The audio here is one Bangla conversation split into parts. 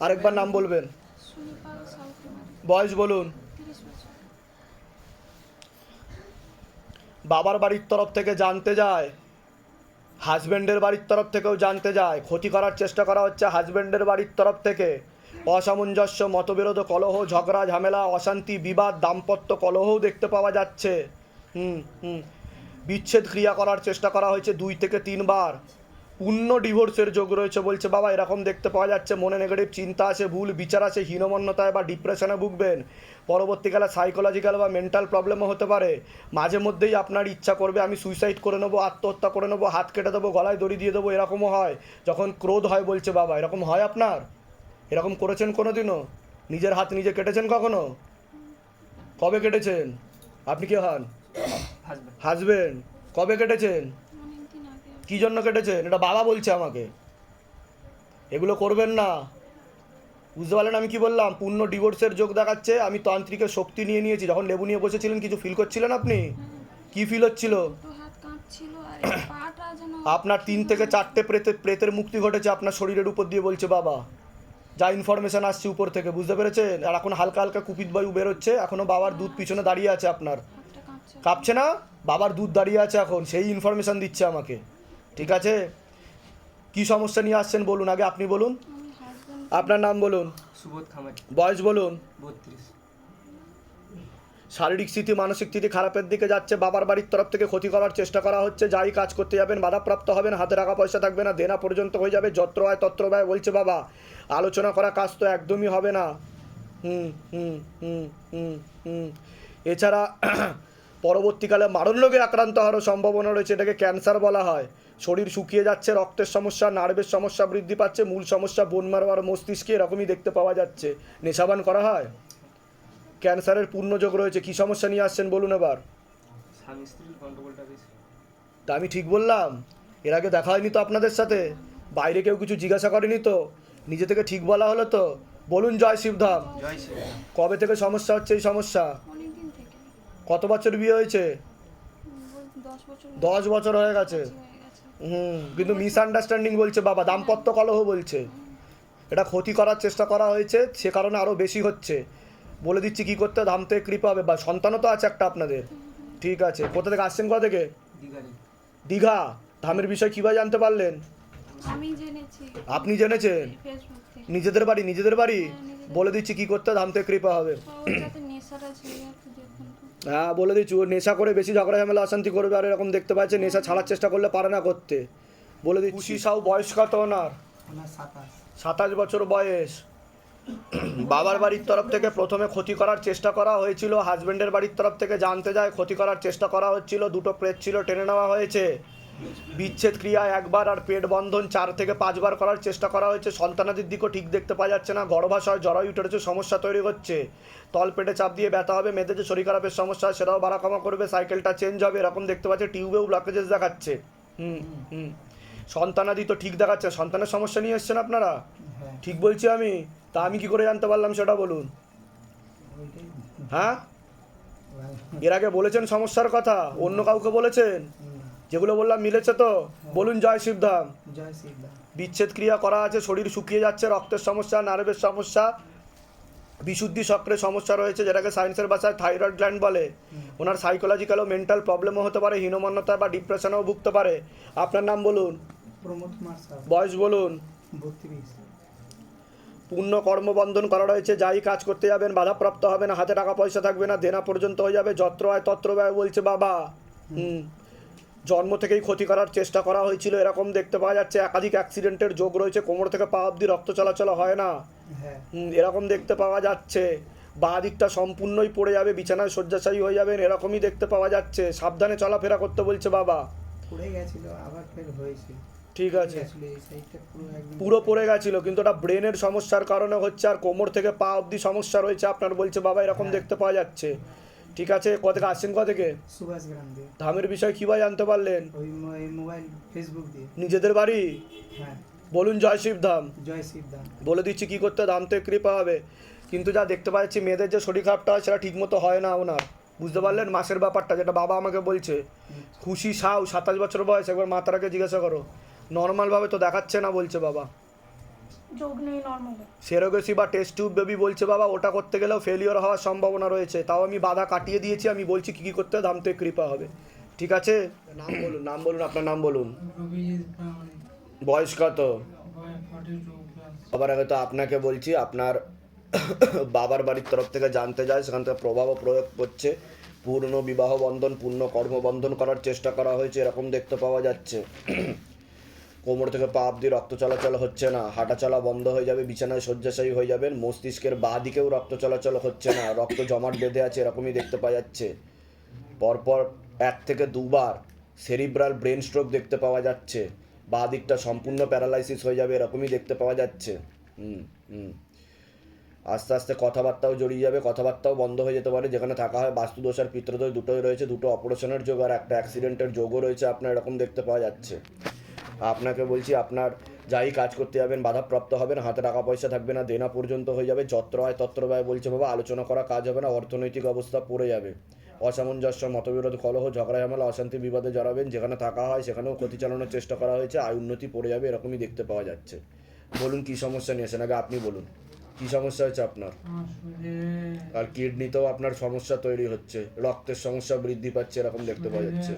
আরেকবার নাম বলবেন। বয়স বলুন। বাবার বাড়ির তরফ থেকে জানতে যায় হাজব্যান্ডের বাড়ির তরফ থেকেও জানতে যায়, ক্ষতি করার চেষ্টা করা হচ্ছে হাজব্যান্ডের বাড়ির তরফ থেকে। অসামঞ্জস্য, মতবিরোধ, কলহ, ঝগড়া, ঝামেলা, অশান্তি, বিবাদ, দাম্পত্য কলহও দেখতে পাওয়া যাচ্ছে। হুম হুম। বিচ্ছেদ ক্রিয়া করার চেষ্টা করা হয়েছে দুই থেকে তিনবার। পূর্ণ ডিভোর্সের যোগ রয়েছে বলছে বাবা এরকম দেখতে পাওয়া যাচ্ছে মনে নেগেটিভ চিন্তা আছে ভুল বিচার আছে হীনমন্যতায় বা ডিপ্রেশনে ভুগবেন। পরবর্তীকালে সাইকোলজিক্যাল বা মেন্টাল প্রবলেমও হতে পারে। মাঝে মধ্যেই আপনার ইচ্ছা করবে আমি সুইসাইড করে নেব আত্মহত্যা করে নেব হাত কেটে দেবো গলায় দড়ি দিয়ে দেবো এরকমও হয়। যখন ক্রোধ হয় বলছে বাবা এরকম হয় আপনার? এরকম করেছেন কোনো দিনও নিজের হাত নিজে কেটেছেন কখনো? কবে কেটেছেন? আপনি কি হন? হাজবেন্ড কবে কেটেছেন? কি জন্য কেটেছেন এটা বাবা বলছে আমাকে। এগুলো করবেন না। বুঝতে পারলেন আমি কি বললাম? পূর্ণ ডিভোর্সের যোগ দেখাচ্ছে আমি তান্ত্রিকের শক্তি নিয়ে নিয়েছি। যখন লেবু নিয়ে বসেছিলেন কিছু ফিল করছিলেন আপনি? কি ফিল হচ্ছিল? আপনার তিন থেকে চারটে প্রেতে প্রেতের মুক্তি ঘটেছে আপনার শরীরের উপর দিয়ে বলছে বাবা। যা ইনফরমেশন আসছে উপর থেকে বুঝতে পেরেছেন? আর এখন হালকা হালকা কুপিত বায়ু বেরোচ্ছে এখনও বাবার দুধ পিছনে দাঁড়িয়ে আছে আপনার। কাঁপছে। না? বাবার দুধ দাঁড়িয়ে আছে এখন সেই ইনফরমেশন দিচ্ছে আমাকে। ঠিক আছে? কি সমস্যা নিয়ে আসছেন বলুন আগে আপনি বলুন। আপনার নাম বলুন। সুবোধ খামারি। বয়স বলুন। বত্রিশ। শারীরিক স্থিতি মানসিক স্থিতি খারাপের দিকে যাচ্ছে বাবার বাড়ির তরফ থেকে ক্ষতি করার চেষ্টা করা হচ্ছে যাই কাজ করতে যাবেন বাধাপ্রাপ্ত হবেন হাতে টাকা পয়সা থাকবে না দেনা পর্যন্ত হয়ে যাবে যত্র হয় তত্র ব্যয় বলছে বাবা। আলোচনা করা কাজ তো একদমই হবে না। হুম হুম হুম হুম হুম। এছাড়া পরবর্তীকালে মারণ রোগে আক্রান্ত হওয়ারও সম্ভাবনা রয়েছে এটাকে ক্যান্সার বলা হয়। শরীর শুকিয়ে যাচ্ছে রক্তের সমস্যা নার্ভের সমস্যা বৃদ্ধি পাচ্ছে মূল সমস্যা বোন মারো আর মস্তিষ্কে এরকমই দেখতে পাওয়া যাচ্ছে। নেশাবান করা হয়? ক্যান্সারের পূর্ণযোগ রয়েছে কি সমস্যা নিয়ে আসছেন বলুন এবার। তা আমি ঠিক বললাম এর আগে দেখা হয়নি তো আপনাদের সাথে বাইরে কেউ কিছু জিজ্ঞাসা করেনি তো নিজে থেকে ঠিক বলা হলো তো। বলুন জয় শিবধাম। কবে থেকে সমস্যা হচ্ছে এই সমস্যা? কত বছর বিয়ে হয়েছে? দশ বছর হয়ে গেছে। হুম কিন্তু মিসআন্ডারস্ট্যান্ডিং বলছে বাবা দাম্পত্য কলহ বলছে। এটা ক্ষতি করার চেষ্টা করা হয়েছে সে কারণে আরও বেশি হচ্ছে। বলে দিচ্ছি কি করতে ধামতে কৃপা হবে। বা সন্তানও তো আছে একটা আপনাদের। ঠিক আছে কোথা থেকে আসছেন কোথা থেকে? দীঘা। ধামের বিষয় কীভাবে জানতে পারলেন? আপনি জেনেছেন? নিজেদের বাড়ি নিজেদের বাড়ি? হ্যাঁ, বলে দিচ্ছি কি করতে ধামতে কৃপা হবে। হ্যাঁ বলে দিচ্ছি ও নেশা করে বেশি ঝগড়া ঝামেলা অশান্তি করবে আর এরকম দেখতে পাচ্ছে নেশা ছাড়ার চেষ্টা করলে পারে না করতে। বলে দিচ্ছি খুশি সাউ বয়স কত ওনার। সাতাশ। বছর বয়স। বাবার বাড়ির তরফ থেকে প্রথমে ক্ষতি করার চেষ্টা করা হয়েছিল হাজব্যান্ডের বাড়ির তরফ থেকে জানতে যায় ক্ষতি করার চেষ্টা করা হচ্ছিল দুটো প্রেত ছিল টেনে নেওয়া হয়েছে। বিচ্ছেদ ক্রিয়া একবার আর পেট বন্ধন চার থেকে পাঁচবার করার চেষ্টা করা হয়েছে। সন্তানাদির দিকও ঠিক দেখতে পাওয়া যাচ্ছে না। গর্ভাশয় জরায়ু উঠেছে সমস্যা তৈরি হচ্ছে। তল পেটে চাপ দিয়ে ব্যথা হবে মেয়েদের যে শরীর খারাপের সমস্যা হয় সেটাও বাড়া কমা করবে সাইকেলটা চেঞ্জ হবে এরকম দেখতে পাচ্ছে টিউবেও ব্লকেজেস দেখাচ্ছে। হুম হুম। সন্তানাদি তো ঠিক দেখাচ্ছে সন্তানের সমস্যা নিয়ে এসছেন আপনারা? হ্যাঁ। ঠিক বলছি আমি? তা আমি কি করে জানতে পারলাম সেটা বলুন। হ্যাঁ? এর আগে বলেছেন সমস্যার কথা অন্য কাউকে বলেছেন? যেগুলো বললাম মিলেছে তো? বলুন জয় শিবধাম। জয় শ্রী রাম। বিচ্ছেদ ক্রিয়া করা আছে শরীর শুকিয়ে যাচ্ছে রক্তের সমস্যা নার্ভের সমস্যা বিশুদ্ধি চক্রের সমস্যা রয়েছে যেটাকে সায়েন্সের ভাষায় থাইরয়েড গ্ল্যান্ড বলে। ওনার সাইকোলজিক্যাল ও মেন্টাল প্রবলেমও হতে পারে হীনমান্যতা বা ডিপ্রেশনেও ভুগতে পারে। আপনার নাম বলুন। বয়স বলুন। পূর্ণ কর্মবন্ধন করা রয়েছে যাই কাজ করতে যাবেন বাধাপ্রাপ্ত হবে না হাতে টাকা পয়সা থাকবে না দেনা পর্যন্ত হয়ে যাবে যত্র হয় তত্র ব্যয় বলছে বাবা। হুম। জন্ম থেকেই ক্ষতি করার চেষ্টা করা হয়েছিল। এরকম দেখতে পাওয়া যাচ্ছে একাধিক অ্যাক্সিডেন্টের যোগ রয়েছে কোমর থেকে পা অব্দি রক্ত চলাচল হয় না। হ্যাঁ। এরকম দেখতে পাওয়া যাচ্ছে। বাঁ দিকটা সম্পূর্ণই পড়ে যাবে বিছানায় শয্যাশায়ী হয়ে যাবেন এরকমই দেখতে পাওয়া যাচ্ছে। সাবধানে চলাফেরা করতে বলছে বাবা। পড়ে গেছিল আবার ফের হয়েছে। ঠিক আছে। পুরো পড়ে গেছিল কিন্তু ওটা ব্রেনের সমস্যার কারণে হচ্ছে আর কোমর থেকে পা অবধি সমস্যা রয়েছে আপনার বলছে বাবা এরকম হ্যাঁ। দেখতে পাওয়া যাচ্ছে। ঠিক আছে কোথা থেকে আসছেন কোথা থেকে? সুভাষ গ্রাম দিয়ে। ধামের বিষয় কীভাবে জানতে পারলেন? ওই মোবাইল ফেসবুক দিয়ে। নিজেদের বাড়ি? হ্যাঁ। বলুন জয় শিব ধাম। জয় শিবদান বলে দিচ্ছি কি করতে ধাম থেকে কৃপা হবে। কিন্তু যা দেখতে পাচ্ছি মেয়েদের যে শরীর খারাপটা হয় সেটা ঠিকমতো হয় না ওনার। বুঝতে পারলেন? মাসের ব্যাপারটা যেটা বাবা আমাকে বলছে। খুশি সাউ সাতাশ বছর বয়স একবার মাতারাকে জিজ্ঞাসা করো। নর্মালভাবে তো দেখাচ্ছে না বলছে বাবা। যোগ নেই নর্মালে সেরোগেসি বা টেস্ট টিউব বেবি বলছে বাবা ওটা করতে গেলেও ফেলিওর হওয়ার সম্ভাবনা রয়েছে। তাও আমি বাধা কাটিয়ে দিয়েছি আমি বলছি কী কী করতে হবে ধামতে কৃপা হবে। ঠিক আছে? নাম বলুন নাম বলুন আপনার নাম বলুন। বয়স কত সবার আগে তো আপনাকে বলছি আপনার বাবার বাড়ির তরফ থেকে জানতে যায় সেখান থেকে প্রভাব প্রয়োগ করছে। পূর্ণ বিবাহ বন্ধন পূর্ণ কর্মবন্ধন করার চেষ্টা করা হয়েছে এরকম দেখতে পাওয়া যাচ্ছে। কোমর থেকে পা অব্দি রক্ত চলাচল হচ্ছে না। হাঁটা চলা বন্ধ হয়ে যাবে, বিছানায় শয্যাশায়ী হয়ে যাবেন, মস্তিষ্কের বাঁ দিকেও রক্ত চলাচল হচ্ছে না। রক্ত জমাট বেঁধে আছে, এরকমই দেখতে পাওয়া যাচ্ছে। পরপর এক থেকে দুবার সেরিব্রাল ব্রেন স্ট্রোক দেখতে পাওয়া যাচ্ছে। বাঁ দিকটা সম্পূর্ণ প্যারালাইসিস হয়ে যাবে, এরকমই দেখতে পাওয়া যাচ্ছে। হুম হুম। আস্তে আস্তে কথাবার্তাও জড়িয়ে যাবে, কথাবার্তাও বন্ধ হয়ে যেতে পারে। যেখানে থাকা হয় বাস্তুদোষ আর পিত্রদোষ দুটোই রয়েছে, দুটো অপারেশনের যোগ আর একটা অ্যাক্সিডেন্টের যোগও রয়েছে। আপনার এরকম দেখতে পাওয়া যাচ্ছে। আপনাকে বলছি আপনার যাই কাজ করতে যাবেন বাধাপ্রাপ্ত হবেন হাতে টাকা পয়সা থাকবে না দেনা পর্যন্ত হয়ে যাবে যত্র হয় তত্র ব্যয় বলছে বাবা আলোচনা করা কাজ হবে না অর্থনৈতিক অবস্থা পড়ে যাবে। অসামঞ্জস্য মতবিরোধ কলহ ঝগড়া ঝামেলা অশান্তি বিবাদে জড়াবেন যেখানে থাকা হয় সেখানেও ক্ষতি চালানোর চেষ্টা করা হয়েছে আয় উন্নতি পড়ে যাবে এরকমই দেখতে পাওয়া যাচ্ছে। বলুন কি সমস্যা নিয়েছেন আগে আপনি বলুন। কি সমস্যা হয়েছে আপনার? আর কিডনিতেও আপনার সমস্যা তৈরি হচ্ছে রক্তের সমস্যা বৃদ্ধি পাচ্ছে এরকম দেখতে পাওয়া যাচ্ছে।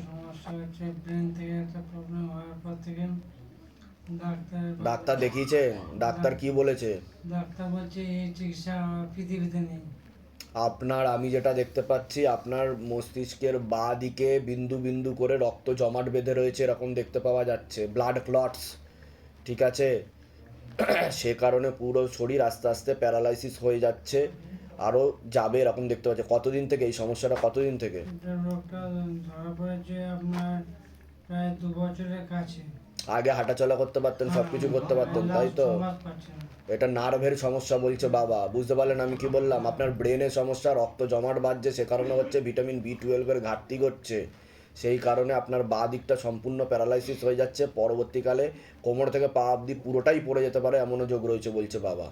হচ্ছে ব্রেন থেকে একটা প্রবলেম হওয়ার পর থেকে ডাক্তার ডাক্তার দেখিয়েছেন ডাক্তার কি বলেছে? ডাক্তার বলছে এই চিকিৎসা পৃথিবীতে নেই। আপনার আমি যেটা দেখতে পাচ্ছি আপনার মস্তিষ্কের বাঁ দিকে বিন্দু বিন্দু করে রক্ত জমাট বেঁধে রয়েছে এরকম দেখতে পাওয়া যাচ্ছে। ব্লাড ক্লটস ঠিক আছে? সে কারণে পুরো শরীর আস্তে আস্তে প্যারালাইসিস হয়ে যাচ্ছে। আরও যাবে এরকম দেখতে পাচ্ছি। কতদিন থেকে? এই সমস্যাটা কতদিন থেকে? রোগটা ধরা পড়েছে আপনার প্রায় দু বছরের কাছে। আগে হাঁটাচলা করতে পারতেন সব কিছু করতে পারতেন তাই তো? এটা নার্ভের সমস্যা বলছে বাবা। বুঝতে পারলেন আমি কি বললাম? আপনার ব্রেনের সমস্যা রক্ত জমাট বাড়ছে সে কারণে হচ্ছে ভিটামিন বি টুয়েলভের ঘাটতি ঘটছে। সেই কারণে আপনার বাঁ দিকটা সম্পূর্ণ প্যারালাইসিস হয়ে যাচ্ছে। পরবর্তীকালে কোমর থেকে পা অব্দি পুরোটাই পড়ে যেতে পারে এমনও যোগ রয়েছে বলছে বাবা।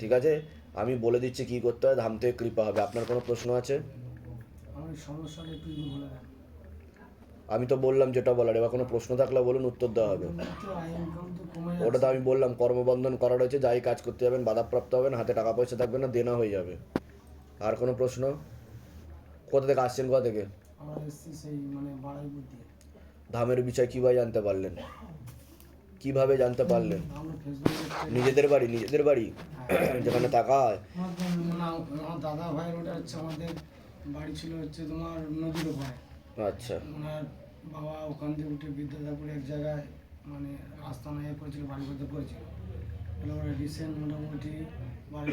ঠিক আছে? আমি বলে দিচ্ছি কি করতে হয় ধাম থেকে কৃপা হবে। আপনার কোনো প্রশ্ন আছে? আমি তো বললাম যেটা বলার এবার কোনো প্রশ্ন থাকলে বলুন উত্তর দেওয়া হবে। ওটা তো আমি বললাম কর্মবন্ধন করা রয়েছে যাই কাজ করতে যাবেন বাধাপ্রাপ্ত হবেন হাতে টাকা পয়সা থাকবে না দেনা হয়ে যাবে। আর কোনো প্রশ্ন? কোথা থেকে আসছেন কোথা থেকে? মানে ধামের বিষয় কীভাবে জানতে পারলেন? কীভাবে জানতে পারলেন? আমরা ফেসবুকে নিজেদের বাড়ি নিজেদের বাড়ি যেখানে টাকা হয়। না দাদা ভাইয়ের ওটা হচ্ছে আমাদের বাড়ি ছিল হচ্ছে তোমার নদীর ওপারে। আচ্ছা। ওনার বাবা ওখান থেকে উঠে বিদ্যাধাপুরে এক জায়গায় মানে আস্তানা ইয়ে করেছিল বাড়ি করতে করেছিল এবার ওরা রিসেন্ট মোটামুটি মানে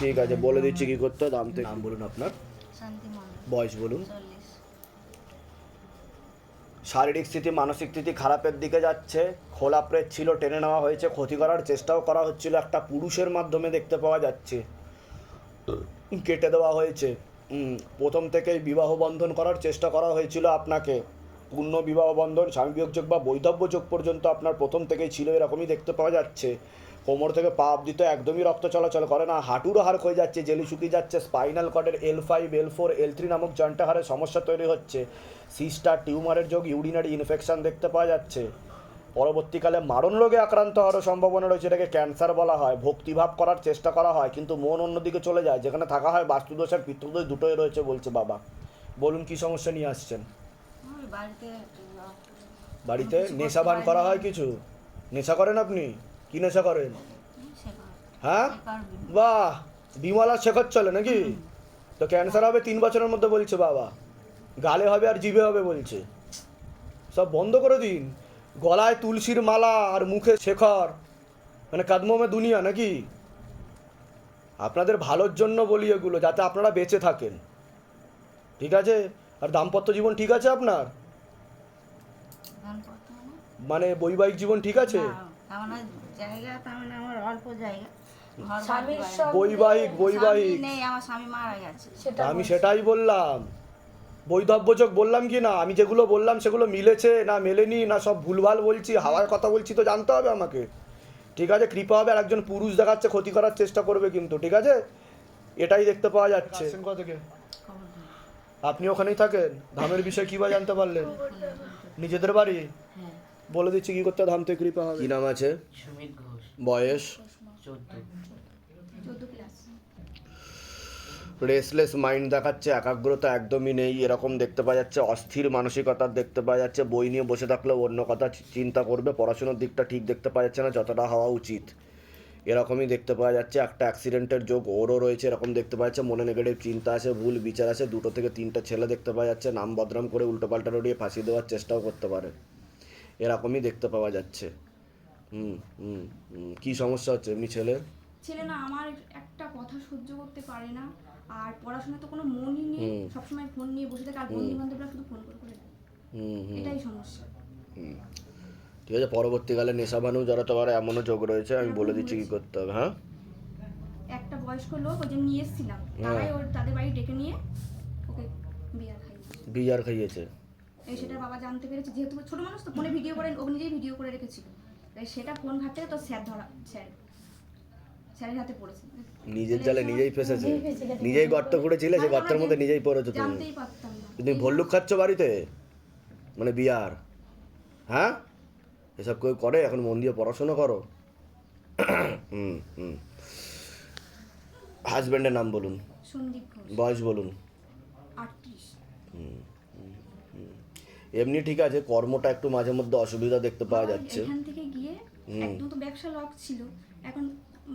ঠিক আছে বলে দিচ্ছি কি করতে দাম থেকে নাম বলুন আপনার। শান্তি বয়স বলুন। শারীরিক স্থিতি মানসিক স্থিতি খারাপের দিকে যাচ্ছে। খোলা প্রেত ছিল টেনে নেওয়া হয়েছে। ক্ষতি করার চেষ্টাও করা হচ্ছিল। একটা পুরুষের মাধ্যমে দেখতে পাওয়া যাচ্ছে। কেটে দেওয়া হয়েছে। প্রথম থেকেই বিবাহ বন্ধন করার চেষ্টা করা হয়েছিল আপনাকে। পূর্ণ বিবাহ বন্ধন স্বামী বিয়োগ যোগ বা বৈধব্য যোগ পর্যন্ত আপনার প্রথম থেকেই ছিল এরকমই দেখতে পাওয়া যাচ্ছে। কোমর থেকে পা অব্দি তো একদমই রক্ত চলাচল করে না। হাঁটুরও হাড় হয়ে যাচ্ছে জেলি শুকিয়ে যাচ্ছে spinal কর্ডের L five L four L three নামক জয়েন্টে হাড়ের সমস্যা তৈরি হচ্ছে। সিস্টার টিউমারের যোগ ইউরিনারি ইনফেকশান দেখতে পাওয়া যাচ্ছে। পরবর্তীকালে মারণ রোগে আক্রান্ত হওয়ার সম্ভাবনা রয়েছে এটাকে ক্যান্সার বলা হয়। ভক্তিভাব করার চেষ্টা করা হয় কিন্তু মন অন্যদিকে চলে যায়। যেখানে থাকা হয় বাস্তুদোষ আর পিতৃদোষ দুটোই রয়েছে বলছে বাবা। বলুন কি সমস্যা নিয়ে আসছেন? বাড়িতে বাড়িতে নেশা ভান করা হয় কিছু? নেশা করেন আপনি? কি নেশা করেন হ্যাঁ বাহ বিমলা শেখর চলে নাকি? তো ক্যান্সার হবে তিন বছরের মধ্যে বলছে বাবা। গালে হবে আর জিভে হবে বলছে। সব বন্ধ করে দিন। গলায় তুলসীর মালা আর মুখে শেখর। মানে কাদমমে দুনিয়া নাকি? আপনাদের ভালোর জন্য বলি এগুলো যাতে আপনারা বেঁচে থাকেন। ঠিক আছে? আর দাম্পত্য জীবন ঠিক আছে আপনার? গান করতে হবে না? মানে বৈবাহিক জীবন ঠিক আছে? মানে জায়গা তার মানে আমার অল্প জায়গা। স্বামীর বৈবাহিক বৈবাহিক। নেই আমার স্বামী মারা গেছে। সেটা আমি সেটাই বললাম। বৈধব্যযোগ বললাম কি না? আমি যেগুলো বললাম সেগুলো মিলেছে না মেলেনি না সব ভুলভাল বলছি হাওয়ার কথা বলছি তো জানতে হবে আমাকে। ঠিক আছে কৃপা হবে আর একজন পুরুষ দেখাচ্ছে ক্ষতি করার চেষ্টা করবে কিন্তু ঠিক আছে? এটাই দেখতে পাওয়া যাচ্ছে। আপনি ওখানেই থাকেন? ধামের বিষয়ে কী বা জানতে পারলেন? নিজেদের বাড়ি? হ্যাঁ। বলে দিচ্ছি কি করতে ধাম থেকে কৃপা হবে। কি নাম আছে? সুমিত ঘোষ। বয়স? রেসলেস মাইন্ড দেখাচ্ছে একাগ্রতা একদমই নেই এরকম দেখতে পাওয়া যাচ্ছে অস্থির মানসিকতা দেখতে পাওয়া যাচ্ছে বই নিয়ে বসে থাকলেও অন্য কথা চিন্তা করবে পড়াশোনার দিকটা ঠিক দেখতে পাওয়া যাচ্ছে না যতটা হওয়া উচিত। এরকমই দেখতে পাওয়া যাচ্ছে একটা অ্যাক্সিডেন্টের যোগ ওরও রয়েছে এরকম দেখতে পাওয়া যাচ্ছে মনে নেগেটিভ চিন্তা আছে ভুল বিচার আছে দুটো থেকে তিনটা ছেলে দেখতে পাওয়া যাচ্ছে নাম বদনাম করে উল্টোপাল্টা রড়িয়ে ফাঁসি দেওয়ার চেষ্টাও করতে পারে। এরকমই দেখতে পাওয়া যাচ্ছে। হুম হুম হুম কী সমস্যা হচ্ছে এমনি ছেলে? ছেলে না আমার একটা কথা সহ্য করতে পারে না। আর পড়াশোনা তো কোনো মনই নেই। সবসময় ফোন নিয়ে বসে থাকে আর বন্ধু বান্ধবরা শুধু ফোন করে করে হুম এটাই সমস্যা। ঠিক আছে পরবর্তীকালে নেশা ভানু জড়াতে পারে এমনও যোগ রয়েছে আমি বলে দিচ্ছি কি করতে হবে হ্যাঁ? একটা বয়স্ক লোক ওই যে নিয়ে এসেছিলাম তারাই ওর তাদের বাড়ি ডেকে নিয়ে ওকে বিয়ার খাইয়েছে। বিয়ার খাইয়েছে। সেটা বাবা জানতে পেরেছে। যেহেতু ছোট মানুষ তো ফোনে ভিডিও করে ও নিজেই ভিডিও করে রেখেছিল। তাই সেটা ফোন ঘাটতে তো স্যার ধরা স্যার স্যারের হাতে পড়েছে। নিজের জালে নিজেই ফেসেছে। নিজেই গর্ত করেছিলে সে গর্তের মধ্যে নিজেই পড়েছো তুমি। জানতেই পারতাম না। তুমি ভল্লুক খাচ্ছ বাড়িতে? মানে বিয়ার। হ্যাঁ? এসব কেউ করে? এখন মন দিয়ে পড়াশোনা করো। হুম হুম। হাজব্যান্ডের নাম বলুন। সন্দীপ বয়স বলুন। আটত্রিশ। এমনি ঠিক আছে কর্মটা একটু মাঝে মধ্যে অসুবিধা দেখতে পাওয়া যাচ্ছে। এখান থেকে গিয়ে একদম তো ব্যবসা লক ছিল এখন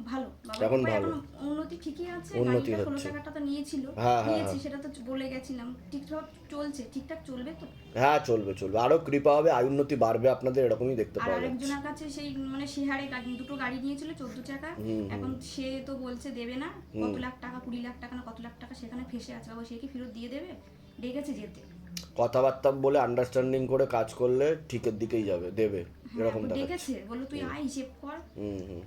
ভালো। এখন ভালো। উন্নতি ঠিকই আছে উন্নতি হচ্ছে। টাকাটা তো নিয়েছিল হ্যাঁ, হ্যাঁ, নিয়েছি হ্যাঁ। সেটা তো বলে গেছিলাম। ঠিকঠাক চলছে ঠিকঠাক চলবে তো? হ্যাঁ চলবে চলবে। আরও কৃপা হবে আয় উন্নতি বাড়বে আপনাদের এরকমই দেখতে পাওয়া যাচ্ছে। আরেকজনের কাছে সেই মানে শেহারে গাড়ি- দুটো গাড়ি নিয়েছিল চোদ্দ টাকা এখন সে তো বলছে দেবে না কত লাখ টাকা কুড়ি লাখ টাকা না কত লাখ টাকা সেখানে ফেসে আছে। বাবা সে কি ফেরত দিয়ে দেবে? ডেকেছে যেতে। কথাবার্তা বলে আন্ডারস্ট্যান্ডিং করে কাজ করলে ঠিকের দিকেই যাবে দেবে হ্যাঁ এরকম ও ডেকেছে বলল তুই আয় হিসেব কর। হুম হুম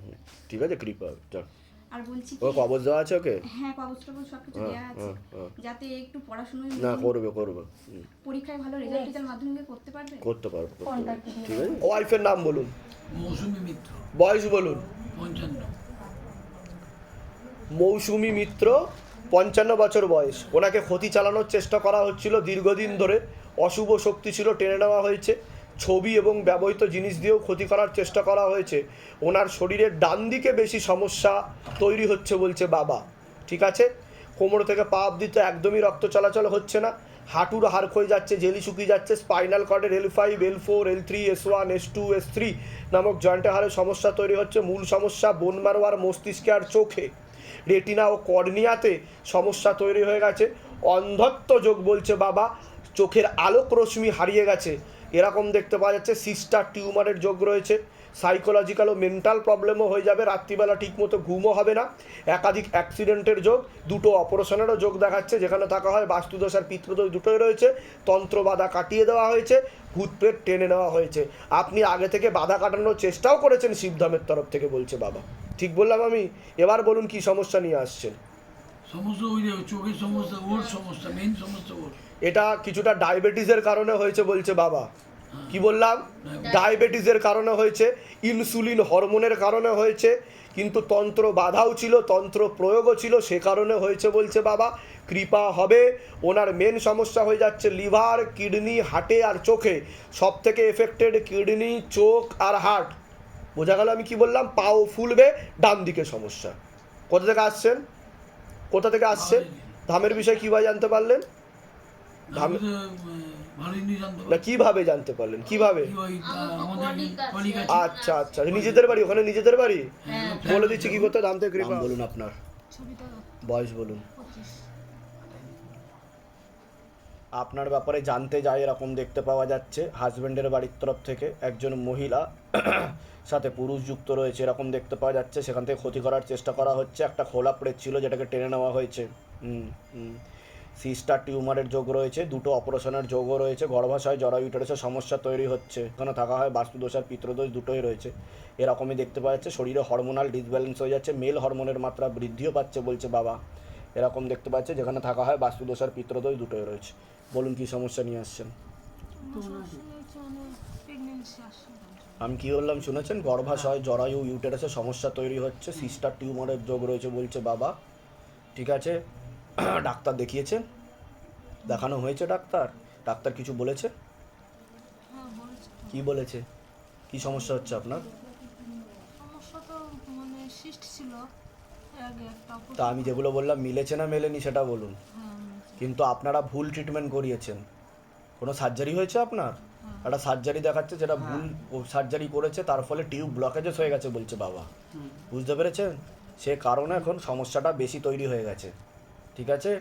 ঠিক আছে কৃপা চল। আর বলছি ও কবজ দেওয়া আছে ওকে? হ্যাঁ কাগজ টাগজ সব কিছু হ্যাঁ, দেওয়া আছে। হ্যাঁ। যাতে একটু পড়াশোনা না করবে করবে পরীক্ষায় ভালো রেজাল্ট রেজাল্ট মাধ্যমিকে করতে পারবে? করতে পারবে করতে পারবে। ঠিক আছে? ওয়াইফের নাম বলুন। মৌসুমী মিত্র। বয়স বলুন। পঞ্চান্ন। মৌসুমী মিত্র পঞ্চান্ন বছর বয়স। ওনাকে ক্ষতি চালানোর চেষ্টা করা হচ্ছিল দীর্ঘদিন ধরে। অশুভ শক্তি ছিল, টেনে নেওয়া হয়েছে। ছবি এবং ব্যবহৃত জিনিস দিয়েও ক্ষতি করার চেষ্টা করা হয়েছে। ওনার শরীরের ডান দিকে বেশি সমস্যা তৈরি হচ্ছে বলছে বাবা। ঠিক আছে? কোমর থেকে পা অব্দি তো একদমই রক্ত চলাচল হচ্ছে না। হাঁটুর হাড় ক্ষয়ে যাচ্ছে, জেলি শুকিয়ে যাচ্ছে। Spinal কর্ডের L five L four L three S one S two S three নামক জয়েন্টের হাড়ে সমস্যা তৈরি হচ্ছে। মূল সমস্যা বোন মারো আর মস্তিষ্কে আর চোখে। রেটিনা ও কর্নিয়াতে সমস্যা তৈরি হয়ে গেছে। অন্ধত্ব যোগ বলছে বাবা। চোখের আলোক রশ্মি হারিয়ে গেছে। এরকম দেখতে পাওয়া যাচ্ছে সিস্টার টিউমারের যোগ রয়েছে। সাইকোলজিক্যাল ও মেন্টাল প্রবলেমও হয়ে যাবে। রাত্রিবেলা ঠিকমতো ঘুমও হবে না। একাধিক অ্যাক্সিডেন্টের যোগ, দুটো অপারেশনেরও যোগ দেখাচ্ছে। যেখানে থাকা হয় বাস্তুদোষ আর পিতৃদোষ দুটোই রয়েছে। তন্ত্র বাধা কাটিয়ে দেওয়া হয়েছে। ভূত প্রেত টেনে নেওয়া হয়েছে। আপনি আগে থেকে বাধা কাটানোর চেষ্টাও করেছেন শিবধামের তরফ থেকে বলছে বাবা। ঠিক বললাম আমি? এবার বলুন কি সমস্যা নিয়ে আসছেন। সমস্যা ওই চোখের সমস্যা ওর সমস্যা মেইন সমস্যা ওর। এটা কিছুটা ডায়াবেটিসের কারণে হয়েছে বলছে বাবা। কি বললাম? ডায়াবেটিসের কারণে হয়েছে ইনসুলিন হরমোনের কারণে হয়েছে কিন্তু তন্ত্র বাধাও ছিল তন্ত্র প্রয়োগও ছিল সে কারণে হয়েছে বলছে বাবা কৃপা হবে। ওনার মেন সমস্যা হয়ে যাচ্ছে লিভার কিডনি হার্টে আর চোখে। সব থেকে এফেক্টেড কিডনি চোখ আর হার্ট। বোঝা গেল আমি কি বললাম পাও ফুলবে ডান দিকে সমস্যা। কোথা থেকে আসছেন? কোথা থেকে আসছেন? ধামের বিষয়ে কীভাবে জানতে পারলেন? না কীভাবে জানতে পারলেন? কীভাবে? আছে আচ্ছা আচ্ছা নিজেদের বাড়ি ওখানে নিজেদের বাড়ি? বলে দিচ্ছি কি করতে দাম থেকে বলুন আপনার। বয়স বলুন। আপনার ব্যাপারে জানতে যায়, এরকম দেখতে পাওয়া যাচ্ছে। হাজব্যান্ডের বাড়ির তরফ থেকে একজন মহিলা সাথে পুরুষ যুক্ত রয়েছে, এরকম দেখতে পাওয়া যাচ্ছে। সেখান থেকে ক্ষতি করার চেষ্টা করা হচ্ছে। একটা খোলা প্রেত ছিল যেটাকে টেনে নেওয়া হয়েছে। সিস্টার টিউমারের যোগ রয়েছে, দুটো অপারেশনের যোগও রয়েছে। গর্ভাশয় জরা ইউটারাসের সমস্যা তৈরি হচ্ছে। এখানে থাকা হয় বাস্তুদোষ আর পিত্রদোষ দুটোই রয়েছে। এরকমই দেখতে পাওয়া যাচ্ছে। শরীরে হরমোনাল ডিসব্যালেন্স হয়ে যাচ্ছে। মেল হরমোনের মাত্রা বৃদ্ধিও পাচ্ছে বলছে বাবা। এরকম দেখতে পাচ্ছে। যেখানে থাকা হয় বাস্তুদোষ আর পিত্রদোষ দুটোই রয়েছে। বলুন কি সমস্যা নিয়ে আসছেন? আমি কি বললাম শুনেছেন? গর্ভাশয়, জরায়ু ইউটেরাসের সমস্যা তৈরি হচ্ছে সিস্টার টিউমারের যোগ রয়েছে বলছে বাবা। ঠিক আছে? ডাক্তার দেখিয়েছেন দেখানো হয়েছে ডাক্তার? ডাক্তার কিছু বলেছে? কি বলেছে? কি সমস্যা হচ্ছে আপনার? তো আমি যেগুলো বললাম, মিলেছে না মেলেনি সেটা বলুন। কিন্তু আপনারা ভুল ট্রিটমেন্ট করিয়েছেন। কোনো সার্জারি হয়েছে আপনার? একটা সার্জারি দেখাচ্ছে যেটা ভুল সার্জারি করেছে তার ফলে টিউব ব্লকেজেস হয়ে গেছে বলছে বাবা। বুঝতে পেরেছেন? সে কারণে এখন সমস্যাটা বেশি তৈরি হয়ে গেছে। ঠিক আছে?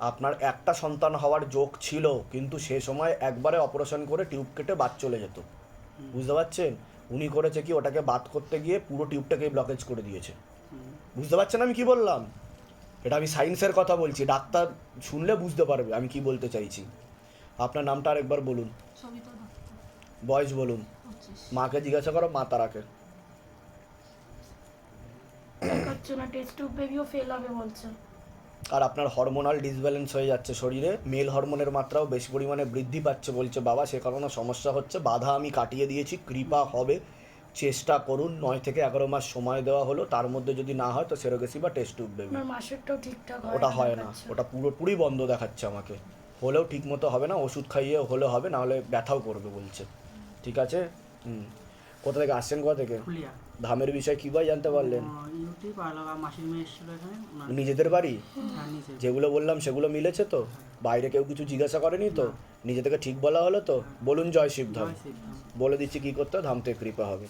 আপনার একটা সন্তান হওয়ার যোগ ছিল কিন্তু সে সময় একবারে অপারেশন করে টিউব কেটে বাদ চলে যেত। বুঝতে পারছেন? উনি করেছে কি ওটাকে বাদ করতে গিয়ে পুরো টিউবটাকে ব্লকেজ করে দিয়েছে। বুঝতে পারছেন আমি কি বললাম? এটা আমি সায়েন্সের কথা বলছি ডাক্তার শুনলে বুঝতে পারবে আমি কি বলতে চাইছি। আপনার নামটা আরেকবার বলুন। বয়স বলুন। মাকে জিজ্ঞাসা করো মা তারাকে। আর আপনার হরমোনাল ডিসব্যালেন্স হয়ে যাচ্ছে শরীরে মেল হরমোনের মাত্রাও বেশি পরিমাণে বৃদ্ধি পাচ্ছে বলছে বাবা সে কারণে সমস্যা হচ্ছে। বাধা আমি কাটিয়ে দিয়েছি কৃপা হবে। চেষ্টা করুন নয় থেকে এগারো মাস সময় দেওয়া হলো তার মধ্যে যদি না হয় তো সেরোগেসি বা টেস্ট টিউব বেবি আপনার মাসেরটাও ঠিকঠাক ওটা হয় না ওটা পুরোপুরি বন্ধ দেখাচ্ছে আমাকে। হলেও ঠিক মতো হবে না ওষুধ খাইয়ে হলে হবে না হলে ব্যথাও করবে বলছে। ঠিক আছে? হুম। কোথা থেকে আসছেন কোথা থেকে? ফুলিয়া। ধামের বিষয়ে কীভাবে ভাই জানতে পারলেন? ইউটিউব আর মাসির মেয়ে এসেছিল এখানে ওনার নিজেদের বাড়ি? হ্যাঁ, যেগুলো বললাম সেগুলো মিলেছে তো? বাইরে কেউ কিছু জিজ্ঞাসা করেনি তো? নিজে থেকে ঠিক বলা হলো তো? বলুন জয় শিবধাম। জয় শিবধাম। বলে দিচ্ছি কি করতে? হবে, ধাম থেকে কৃপা হবে।